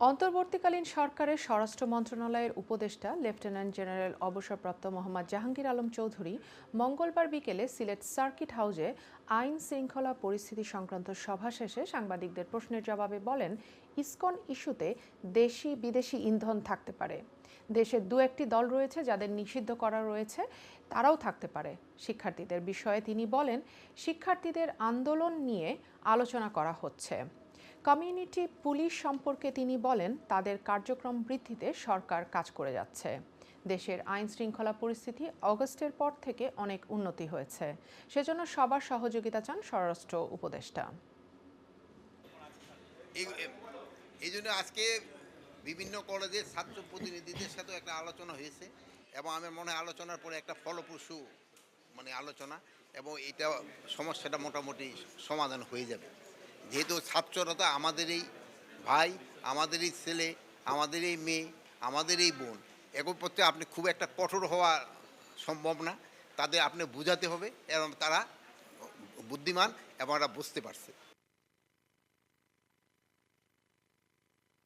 অন্তর্বর্তীকালীন সরকারের স্বরাষ্ট্র মন্ত্রণালয়ের উপদেষ্টা, লেফটেন্যান্ট জেনারেল অবসরপ্রাপ্ত মোহাম্মদ জাহাঙ্গীর আলম চৌধুরী মঙ্গলবার বিকেলে সিলেট সার্কিট হাউসে আইন শৃঙ্খলা পরিস্থিতি সংক্রান্ত সভা শেষে সাংবাদিকদের প্রশ্নের জবাবে বলেন, ইসকন ইস্যুতে দেশি বিদেশি ইন্ধন থাকতে পারে। দেশের দু একটি দল রয়েছে যাদের নিষিদ্ধ করা রয়েছে, তারাও থাকতে পারে। শিক্ষার্থীদের বিষয়ে তিনি বলেন, শিক্ষার্থীদের আন্দোলন নিয়ে আলোচনা করা হচ্ছে। কমিউনিটি পুলিশ সম্পর্কে তিনি বলেন, তাদের কার্যক্রম বৃদ্ধিতে সরকার কাজ করে যাচ্ছে। দেশের আইন শৃঙ্খলা পরিস্থিতি অগস্টের পর থেকে অনেক উন্নতি হয়েছে। সেজন্য সবার সহযোগিতা চান স্বরাষ্ট্র উপদেষ্টা। এই জন্য আজকে বিভিন্ন কলেজের ছাত্র প্রতিনিধিদের সাথে একটা আলোচনা হয়েছে এবং আমার মনে হয় আলোচনার পরে একটা ফলপ্রসূ মানে আলোচনা এবং এটা সমস্যাটা মোটামুটি সমাধান হয়ে যাবে। যেহেতু ছাত্ররা আমাদের এই ভাই আমাদের এই ছেলে আমাদের এই মেয়ে আমাদের এই বোন এখন পথে আপনি খুব একটা কঠোর হওয়া সম্ভব না। তাদের আপনি বোঝাতে হবে এবং তারা বুদ্ধিমান এবং বুঝতে পারছে।